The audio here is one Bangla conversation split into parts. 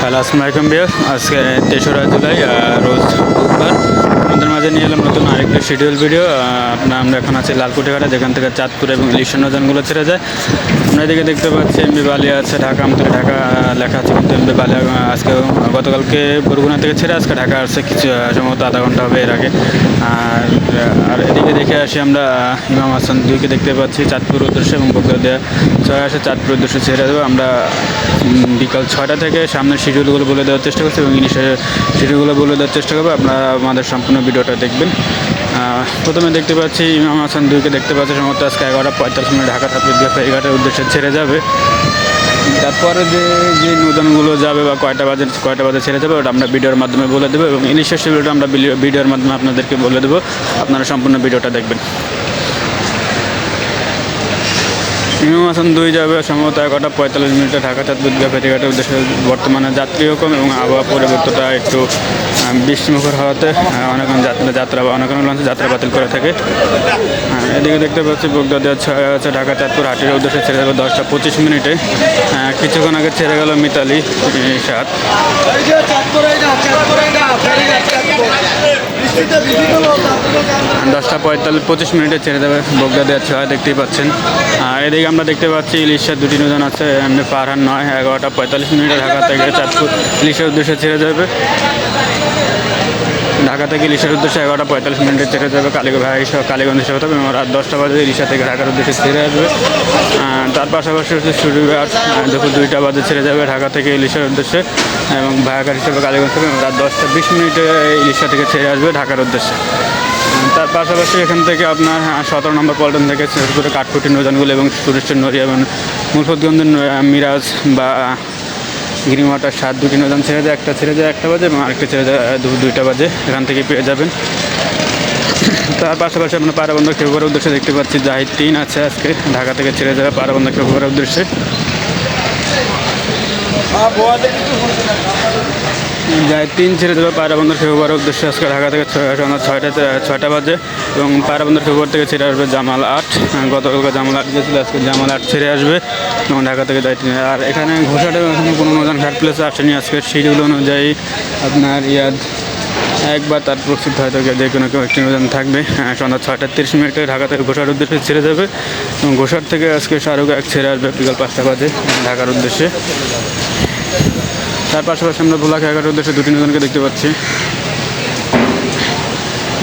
হ্যালো, আসসালামু আলাইকুম বিয়ার আজকে তেসরা জুলাই রোজ বুধবার। আমাদের মাঝে নিয়ে এলাম নতুন আরেকটি শিডিউল ভিডিও আপনার, আমরা এখন আছি লালকুটিঘাটা যেখান থেকে চাঁদপুর এবং ইলিশন নজানগুলো ছেড়ে যায়। আমরা এদিকে দেখতে পাচ্ছি এমবি বালিয়া আছে ঢাকা, আমতলি ঢাকা লেখা আছে কিন্তু এমবি বালিয়া আজকে গতকালকে বরগুনা থেকে ছেড়ে আজকে ঢাকা আসছে কিছু সম্ভবত আধা ঘণ্টা হবে এর আগে। আর আর এদিকে দেখে আসি আমরা ইমাম হাসান দুইকে দেখতে পাচ্ছি, চাঁদপুর উদ্দেশ্যে এবং বগুড়া ছয় আসে চাঁদপুর উদ্দেশ্যে ছেড়ে দেবো। আমরা বিকাল ছয়টা থেকে সামনের শিডিউলগুলো বলে দেওয়ার চেষ্টা করছি এবং ইংলিশের শিডিউলগুলো বলে দেওয়ার চেষ্টা করব। আপনারা আমাদের সম্পূর্ণ ভিডিওটা দেখবেন। প্রথমে দেখতে পাচ্ছি ইমাম হাসান দুইকে দেখতে পাচ্ছি। সম্ভবত আজকে এগারোটা পঁয়তাল্লিশ মিনিট ঢাকা থাকবে ফেরিঘাটের উদ্দেশ্যে ছেড়ে যাবে। তারপরে যে যে নতুনগুলো যাবে বা কয়টা বাজে কয়টা বাজে ছেড়ে যাবে, ওটা আমরা ভিডিওর মাধ্যমে বলে দেবো এবং ইংলিশের শিডিউলটা আমরা ভিডিওর মাধ্যমে আপনাদেরকে বলে দেবো। আপনারা সম্পূর্ণ ভিডিওটা দেখবেন। ইমাম হাসান দুই যাবে, সম্ভবত এগারোটা পঁয়তাল্লিশ মিনিটে ঢাকা চাঁদপুর ফেরিঘাটের উদ্দেশ্যে বর্তমানে যাত্রীও কম এবং আবহাওয়া পরিবর্তনটা একটু বৃষ্টিমুখর হওয়াতে অনেকক্ষণ যাত্রা যাত্রা অনেকক্ষণ লঞ্চে যাত্রা বাতিল করে থাকে। এদিকে দেখতে পাচ্ছি বগদাদের ছয় আছে ঢাকা চাঁদপুর হাটির উদ্দেশ্যে ছেড়ে যাবে দশটা পঁচিশ মিনিটে। কিছুক্ষণ আগে ছেড়ে গেল মিতালি সাত। দশটা পঁয়তাল্লিশ পঁচিশ মিনিটে ছেড়ে দেবে। বগদাদের ছয় দেখতেই পাচ্ছেন। আর এদিকে আমরা দেখতে পাচ্ছি ইলিশের দুটি নজন আছে এমনি পারহান নয় এগারোটা পঁয়তাল্লিশ মিনিটে ঢাকা থেকে চাঁদপুর ইলিশের উদ্দেশ্যে ছেড়ে যাবে ঢাকা থেকে ইলিশের উদ্দেশ্যে এগারোটা পঁয়তাল্লিশ মিনিটে ছেড়ে যাবে কালীগঞ্জ ভাই কালীগঞ্জ হিসেবে এবং রাত দশটা বাজে ইলিশা থেকে ঢাকার উদ্দেশ্যে ছেড়ে আসবে। তার পাশাপাশি হচ্ছে সুরিঘাট দুপুর দুইটা বাজে ছেড়ে যাবে ঢাকা থেকে ইলিশের উদ্দেশ্যে এবং ভায়াঘাট হিসেবে কালীগঞ্জ থেকে রাত দশটা বিশ মিনিটে ইলিশা থেকে ছেড়ে আসবে ঢাকার উদ্দেশ্যে। তার পাশাপাশি এখান থেকে আপনার সতেরো নম্বর পল্টন থেকে করে কাঠকুটি, নৌজানগুলো এবং টুরিস্টের নড়িয়া এবং মুলফতগঞ্জের ন- মিরাজ বা গ্রিন ওয়াটার সাত, দুটি নৌজান ছেড়ে যায়, একটা ছেড়ে যায় একটা বাজে এবং আরেকটা ছেড়ে যায় দুপুর দুইটা বাজে এখান থেকে পেয়ে যাবেন। তার পাশাপাশি আপনার পারাবন্ধ খেপুরের উদ্দেশ্যে দেখতে পাচ্ছি জাহিদ তিন আছে আজকে, ঢাকা থেকে ছেড়ে যাবে পারাবন্ধ খেপুরের উদ্দেশ্যে। যায় তিন ছেড়ে দেবে পায়রাবন্দর ফেব্রুয়ারির উদ্দেশ্যে আজকে ঢাকা থেকে সন্ধ্যা ছয়টা ছয়টা বাজে এবং পায়রাবন্দর ফেব্রুয়ারি থেকে ছেড়ে আসবে জামাল আট। গতকালকে জামাল আট গেছিল আজকে জামাল আট ছেড়ে আসবে এবং ঢাকা থেকে যায় তিন আর এখানে ঘোষাটে কোনো নতুন ঘাট প্লেসে আসেনি আজকের শিডিউল অনুযায়ী। আপনার ইয়াদ একবার তার প্রসিদ্ধ হয়তো যে কোনো কেউ একটি নতুন থাকবে। সন্ধ্যা ছয়টা তিরিশ মিনিটে ঢাকা থেকে ঘোষার উদ্দেশ্যে ছেড়ে যাবে। এবং ঘোষার থেকে আজকে শাহরুখ এক ছেড়ে আসবে বিকাল পাঁচটা বাজে ঢাকার উদ্দেশ্যে। তার পাশাপাশি আমরা ভোলা খেয়াঘাটের উদ্দেশ্যে দুটি নতুনকে দেখতে পাচ্ছি।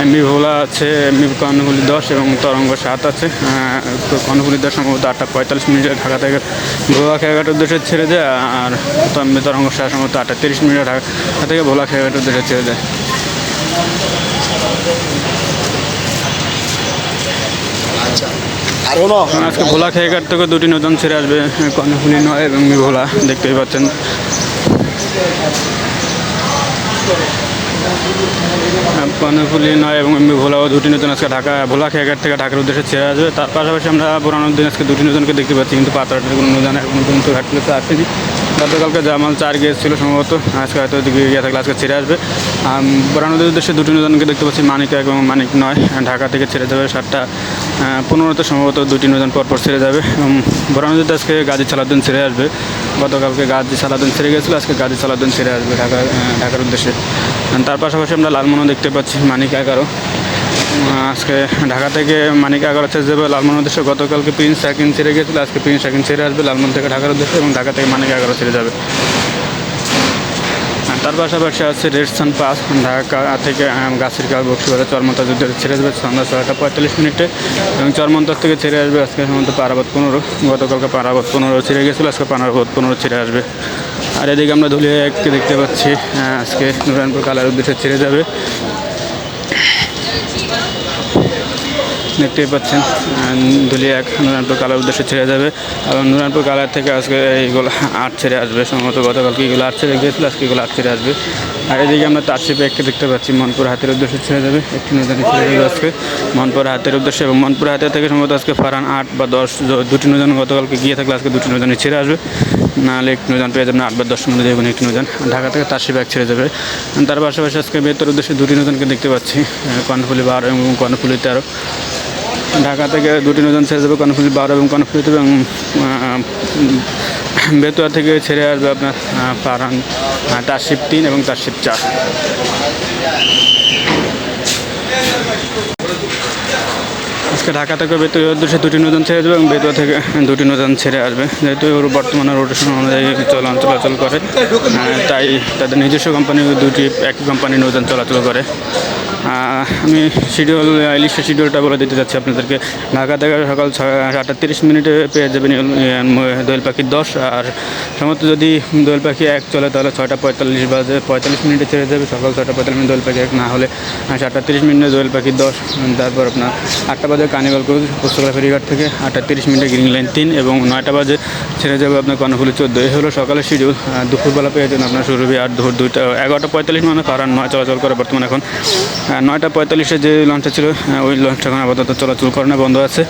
এমবি ভোলা আছে এমবি কর্ণফুলি দশ এবং তরঙ্গ সাত আছে। তো কর্ণফুলি দশ সম্ভবত আটটা পঁয়তাল্লিশ মিনিটে ঢাকা থেকে ভোলা খেয়াঘাটের উদ্দেশ্যে ছেড়ে যায়, আর তরঙ্গ সাত সম্ভবত আটটা তিরিশ মিনিটে ঢাকা থেকে ভোলা খেয়াঘাটের উদ্দেশ্যে ছেড়ে যায়। আজকে ভোলা খেয়াঘাট থেকে দুটি নতুন ছেড়ে আসবে কর্ণফুলি নয় এবং ভোলা, দেখতেই পাচ্ছেন। কর্ণফুলি নয় এবং এমনি ভোলাও দুটি নতুন, আজকে ঢাকা, ভোলা খেয়াঘাট থেকে ঢাকার উদ্দেশ্যে ছেড়ে আসবে। তার পাশাপাশি আমরা পুরানো দিন আজকে দুটি নতুনকে দেখতে পাচ্ছি, কিন্তু পাতাঘাটের কোনো নতুন এখন কিন্তু ঘাট প্লেসে আসেনি। গতকালকে জামাল চার গিয়েছিল সম্ভবত, আজকে হয়তো গিয়ে থাকলে আজকে ছেড়ে আসবে। আর পুরানোদের উদ্দেশ্যে দুটি নতুনকে দেখতে পাচ্ছি, মানিক এবং মানিক নয়। ঢাকা থেকে ছেড়ে যাবে সাতটা পনেরোতে সম্ভবত দুটি নতুন পরপর ছেড়ে যাবে। এবং বরানদীতে আজকে গাজী সালাউদ্দিন ছেড়ে আসবে। গতকালকে গাজী সালাউদ্দিন ছেড়ে গেছিল আজকে গাজী সালাউদ্দিন ছেড়ে আসবে ঢাকা ঢাকার উদ্দেশ্যে। তার পাশাপাশি আমরা লালমনও দেখতে পাচ্ছি, মানিক এগারো। আজকে ঢাকা থেকে মানিক এগারো ছেড়ে যাবে লালমন উদ্দেশ্যে গতকালকে প্রিন্স সাকিন ছেড়ে গেছিল আজকে প্রিন্স সাকিন ছেড়ে আসবে লালমন থেকে ঢাকার উদ্দেশ্যে এবং ঢাকা থেকে মানিক এগারো ছেড়ে যাবে। তার পাশাপাশি আছে রেডসান পাস ঢাকা থেকে গাছের কাল বক্সিবাজার চরমন্তা যুদ্ধে ছেড়ে আসবে সন্ধ্যা ছয়টা পঁয়তাল্লিশ মিনিটে। এবং চরমন্তার থেকে ছেড়ে আসবে আজকে সম্ভবত পারাবত পনেরো, গতকালকে পারাবত পনেরো ছেড়ে গেছিল আজকে পারাবত পনেরো ছেড়ে আসবে। আর এদিকে আমরা ধুলিয়া এককে দেখতে পাচ্ছি আজকে নুরানপুর কালার উদ্দেশ্যে ছেড়ে যাবে। দেখতেই পাচ্ছেন ধুলিয়া এক নুরানপুর কালার উদ্দেশ্যে ছেড়ে যাবে। এবং নুরানপুর কালার থেকে আজকে এইগুলো আট ছেড়ে আসবে, সম্ভবত গতকালকে এগুলো আট ছেড়ে গিয়েছিল, আজকে এগুলো আট ছেড়ে আসবে। আর এদিকে আমরা তারশিপে একটি দেখতে পাচ্ছি, মনপুর হাতের উদ্দেশ্যে ছেড়ে যাবে, একটি নদী ছেড়ে যাবে আজকে মনপুর হাতের উদ্দেশ্যে। এবং মনপুর হাতের থেকে সম্ভবত আজকে ফারান আট বা দশ দুটি নৌজান গতকালকে গিয়ে থাকলে আজকে দুটি নৌজানি ছেড়ে আসবে। নাহলে একটি নৌজান পেয়ে যাবেন আট বা দশ মধ্যে যে কোনো একটি নৌজান ঢাকা থেকে তারশিপে এক ছেড়ে যাবে। তার পাশাপাশি আজকে বেতর উদ্দেশ্যে দুটি নৌজানকে দেখতে পাচ্ছি কর্ণফুলি বারো এবং কর্ণফুলি তেরো। ঢাকা থেকে দুটি নৌযান ছেড়ে যাবে কর্ণফুলি বারো এবং কর্ণফুলি এবং বেতুয়া থেকে ছেড়ে আসবে আপনার পারান আহ, তারশিপ তিন এবং তারশিপ চার। আজকে ঢাকা থেকে বেতুয়া উদ্দেশ্যে দুটি নদন ছেড়ে যাবে এবং বেতুয়া থেকে দুটি নদন ছেড়ে আসবে। যেহেতু ওর বর্তমানে রোটেশন অনুযায়ী চলন চলাচল করে তাই তাদের নিজস্ব কোম্পানি দুটি একই কোম্পানি নদন চলাচল করে। আমি শিডিউল ইলিশের শিডিউলটা বলে দিতে যাচ্ছি আপনাদেরকে। ঢাকা থেকে সকাল আটটা তিরিশ মিনিটে পেয়ে যাবেন দোয়েল পাখি দশ। আর সমস্ত যদি দোয়েল পাখি এক চলে, তাহলে ছয়টা পঁয়তাল্লিশ বাজে, পঁয়তাল্লিশ মিনিটে ছেড়ে যাবে। সকাল ছয়টা পঁয়তাল্লিশ মিনিট দোয়েল পাখি এক, না হলে সাতটা তিরিশ মিনিটে দোয়েল পাখি দশ। তারপর আপনার আটটা বাজে কানিবাল ক্রুজ পুস্তকলা ফেরিঘাট থেকে আটটা তিরিশ মিনিটে গ্রিন লাইন তিন এবং নয়টা বাজে ছেড়ে যাবে আপনার কর্ণফুলি চোদ্দ। এই হলো সকালের শিডিউল দুপুরবেলা পেয়ে যাবেন আপনার সুরভি আট, দুপুর দুইটা, এগারোটা পঁয়তাল্লিশ মানে কারণ নয় চলাচল করে বর্তমানে এখন। নয়টা পঁয়তাল্লিশে যে লঞ্চটা ছিল ওই লঞ্চটা এখন আপাতত চলাচল করে বন্ধ আছে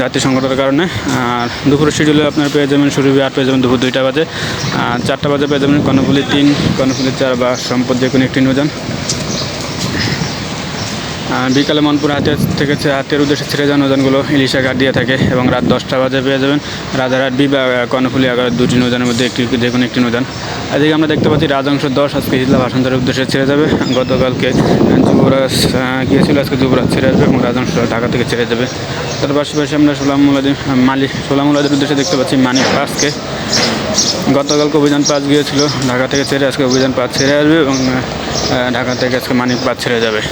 জাতীয় সংকটের কারণে। আর দুপুরের শিডিউলে আপনার পেয়ে যাবেন সুরভি আট পেয়ে যাবেন দুপুর দুইটা বাজে। চারটা বাজে পেয়ে যাবেন কর্ণফুলি তিন, কর্ণফুলি চার বা সম্পদ যে কোনো একটি নৌযান আর বিকালে মনপুর হাতিয়ার থেকে হাতিয়ার উদ্দেশ্যে ছেড়ে যাওয়া নৌযানগুলো ইলিশা ঘাট দিয়ে থাকে এবং রাত দশটা বাজে পেয়ে যাবেন। রাজারহাট বি বা কর্ণফুলি আগার দুটি নৌযানের মধ্যে একটি, যে কোনো একটি নৌযান। এদিকে আমরা দেখতে পাচ্ছি রাজাংশ দশ, আজকে হিজলা ভাষান্তরের উদ্দেশ্যে ছেড়ে যাবে। গতকালকে যুবরাজ গিয়েছিল, আজকে যুবরাজ ছেড়ে আসবে এবং রাজাংশ ঢাকা থেকে ছেড়ে যাবে। তার পাশাপাশি আমরা সোলাম মুলাদি মালিক সোলাম মুলাদির উদ্দেশ্যে দেখতে পাচ্ছি মানিক পাসকে গতকালকে অভিযান পাস গিয়েছিল, ঢাকা থেকে ছেড়ে আজকে অভিযান পাস ছেড়ে আসবে এবং ঢাকা থেকে আজকে মানিক পাস ছেড়ে যাবে।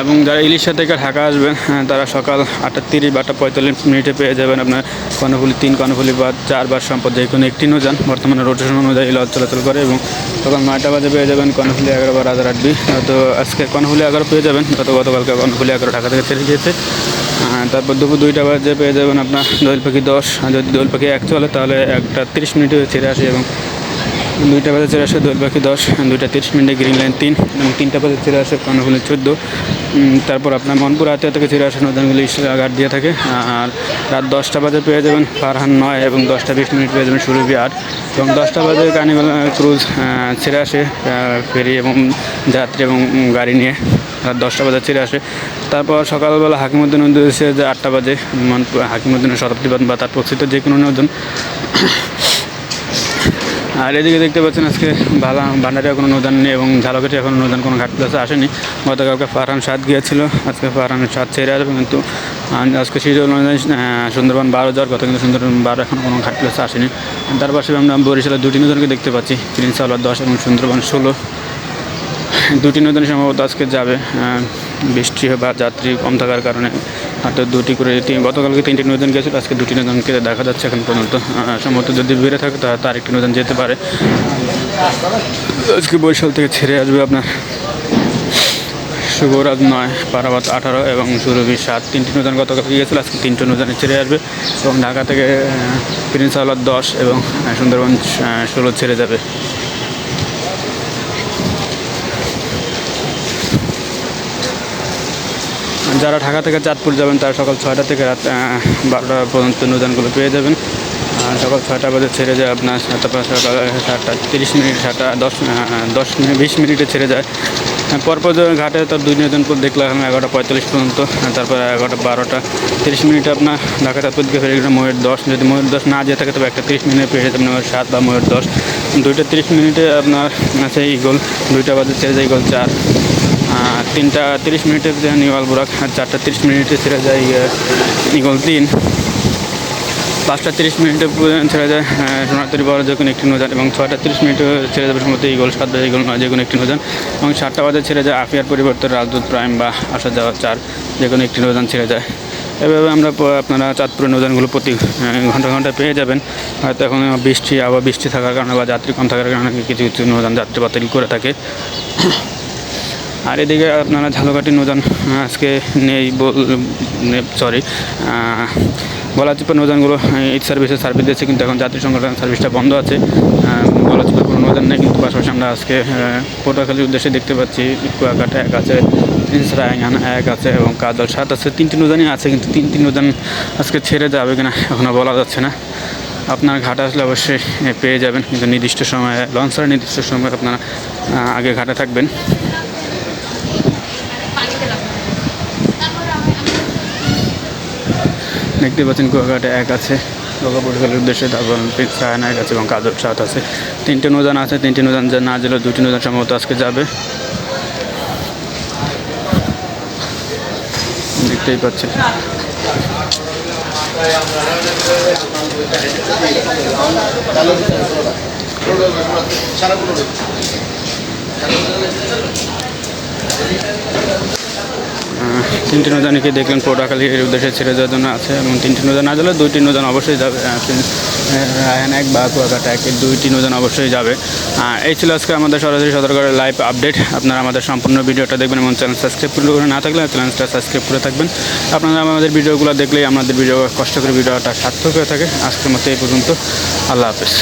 এবং যারা ইলিশা থেকে ঢাকা আসবেন হ্যাঁ, তারা সকাল আটটা তিরিশ বা আটটা পঁয়তাল্লিশ মিনিটে পেয়ে যাবেন আপনার কর্ণফুলি তিন কর্ণফুলি বা চার বার সম্পদ যে কোনো একটি নৌযান। বর্তমানে রোটেশন অনুযায়ী লঞ্চ চলাচল করে এবং সকাল নয়টা বাজে পেয়ে যাবেন কর্ণফুলি এগারো বা রাজার আটবি তো আজকে কর্ণফুলি এগারো পেয়ে যাবেন গত গতকালকে কর্ণফুলি এগারো ঢাকা থেকে ছেড়ে গিয়েছে তারপর দুপুর দুইটা বাজে পেয়ে যাবেন আপনার দোয়েল পাখি দশ যদি দোয়েল পাখি এক চলে তাহলে একটা তিরিশ মিনিটে ছেড়ে আসে এবং দুইটা বাজে ছেড়ে আসে দোয়েল পাখি দশ দুইটা তিরিশ মিনিটে গ্রিন লাইন তিন এবং তিনটা বাজে ছেড়ে আসে কর্ণফুলি চোদ্দ। তারপর আপনার মনপুর হাতিয়া থেকে ছেড়ে আসে নদীগুলি ঘাট দিয়ে থাকে। আর রাত দশটা বাজে পেয়ে যাবেন ফারহান নয় এবং দশটা বিশ মিনিট পেয়ে যাবেন সুরভি আট। এবং দশটা বাজে কানিবাল ক্রুজ ছেড়ে আসে ফেরি এবং যাত্রী এবং গাড়ি নিয়ে রাত দশটা বাজে ছেড়ে আসে। তারপর সকালবেলা হাকিমুদ্দিন উদ্দেশ্যে যে আটটা বাজে হাকিমুদ্দিনের শতাব্দী বা তার প্রস্তুত যে কোনো নজন আর এদিকে দেখতে পাচ্ছেন আজকে ভালা ভান্ডারে কোনো নৌদান নেই এবং ঝালকাঠি এখন নৌদান কোনো ঘাট প্লাসে আসেনি। গতকালকে ফারহান সাত গিয়েছিল আজকে ফারহান সাত ছেড়ে আসবে কিন্তু আজকে সেই আহ, সুন্দরবন বারো যাওয়ার কথা কিন্তু সুন্দরবন বারো এখন কোনো ঘাট প্লাসে আসেনি। তার পাশে আমরা বরিশালের দুটি নৌদানকে দেখতে পাচ্ছি প্রিন্স দশ এবং সুন্দরবন ষোলো। দুটি নদী সম্ভবত আজকে যাবে বৃষ্টি বা যাত্রী কম থাকার কারণে। হয়তো দুটি করে গতকালকে তিনটি নদী গেছিল আজকে দুটি নদীকে দেখা যাচ্ছে এখন পর্যন্ত। সম্ভবত যদি বেড়ে থাকে, তা তার একটি নদী যেতে পারে। আজকে বরিশাল থেকে ছেড়ে আসবে আপনার শুভরাজ নয় পারাবাদ আঠারো এবং সুরভি সাত। তিনটি নৌযান গতকাল গিয়েছিল, আজকে তিনটি নৌযানে ছেড়ে আসবে এবং ঢাকা থেকে প্রিন্স দশ এবং সুন্দরবন ষোলো ছেড়ে যাবে। যারা ঢাকা থেকে চাঁদপুর যাবেন, তারা সকাল ছয়টা থেকে রাত বারোটা পর্যন্ত নৌযানগুলো পেয়ে যাবেন। সকাল ছয়টা বাজে ছেড়ে যায় আপনার তারপর সকাল সাতটা তিরিশ মিনিট, সাতটা দশ দশ মিনিট, বিশ মিনিটে ছেড়ে যায়। পরপর ঘাটে তার দুই নৌযান পর দেখলাম, এগারোটা পঁয়তাল্লিশ পর্যন্ত তারপর এগারোটা বারোটা তিরিশ মিনিটে আপনার ঢাকা দিকে ফেরে গেলে ময়ূর দশ, যদি ময়ূর দশ না যেয়ে থাকে, তবে একটা তিরিশ মিনিটে পেয়ে যাবেন ময়ূর সাত বা ময়ূর দশ। দুইটা তিরিশ মিনিটে আপনার আছে ইগল দুইটা বাজে ছেড়ে যায় ইগল চার। তিনটা তিরিশ মিনিটে বুরাক, আর চারটা তিরিশ মিনিটে ছেড়ে যায় ইগল তিন। পাঁচটা তিরিশ মিনিটে ছেড়ে যায় সোনাতরি বড় যে কোনো একটি নৌযান, এবং ছয়টা তিরিশ মিনিটে ছেড়ে যাবে সম্ভবত ইগল সাত বাজে ইগল নয়, যে কোনো একটি নৌযান। এবং সাতটা বাজে ছেড়ে যায় আফিয়ার পরিবর্তে রাজদূত প্রাইম বা আসা যাওয়া চার, যে কোনো একটি নৌযান ছেড়ে যায়। এভাবে আমরা আপনারা চাঁদপুরের নৌযানগুলো প্রতি ঘণ্টা ঘণ্টা পেয়ে যাবেন। হয়তো এখন বৃষ্টি, আবার বৃষ্টি থাকার কারণে বা যাত্রী কম থাকার কারণে কিছু কিছু নৌযান যাত্রী বাতিল করে থাকে। আর এদিকে আপনারা ঝালকাঠি নৌযান আজকে নেই সরি গলাচিপা নৌযানগুলো ঈদ সার্ভিসে সার্ভিস দিয়েছে, কিন্তু এখন জাতীয় সংগঠন সার্ভিসটা বন্ধ আছে। গলাচিপা কোনো নৌযান নেই, কিন্তু পাশাপাশি আমরা আজকে পটুয়াখালীর উদ্দেশ্যে দেখতে পাচ্ছি, কুয়াকাটা এক আছে রায়গান এক আছে এবং কাজল সাত আছে। তিনটি নৌযানই আছে, কিন্তু তিনটি নৌযান আজকে ছেড়ে যাবে কিনা এখনও বলা যাচ্ছে না। আপনার ঘাটে আসলে অবশ্যই পেয়ে যাবেন, কিন্তু নির্দিষ্ট সময়ে লঞ্চ ছাড়া নির্দিষ্ট সময়ে আপনারা আগে ঘাটে থাকবেন। দেখতে পাচ্ছেন কুয়াকাটা এক আছে। গোকাপুরখালের উদ্দেশ্যে তারপর রায়ন এক আছে এবং কাজল সাত আছে। তিনটে নৌজান আছে তিনটে নৌজান যা না যেল দুটি নৌজান সম্ভবত আজকে যাবে। দেখতেই পাচ্ছেন। আহ, তিনটি নৌজানিকে দেখলেন পটুয়াখালীর উদ্দেশ্যে ছেড়ে যাওয়ার জন্য আছে, এবং তিনটি নৌজান না গেলে দুইটি নৌজান অবশ্যই যাবে রায়হান এক বা কুয়াকাটা এক দুইটি নৌজান অবশ্যই যাবে। এই ছিল আজকে আমাদের সরাসরি সতর্কের লাইভ আপডেট আপনারা আমাদের সম্পূর্ণ ভিডিওটা দেখবেন এবং চ্যানেল সাবস্ক্রাইব করে না থাকলে চ্যানেলটা সাবস্ক্রাইব করে থাকবেন। আপনারা আমাদের ভিডিওগুলো দেখলেই আমাদের ভিডিও কষ্ট করে ভিডিওটা সার্থক হয়ে থাকে। আজকের মতো এই পর্যন্ত। আল্লাহ হাফেজ।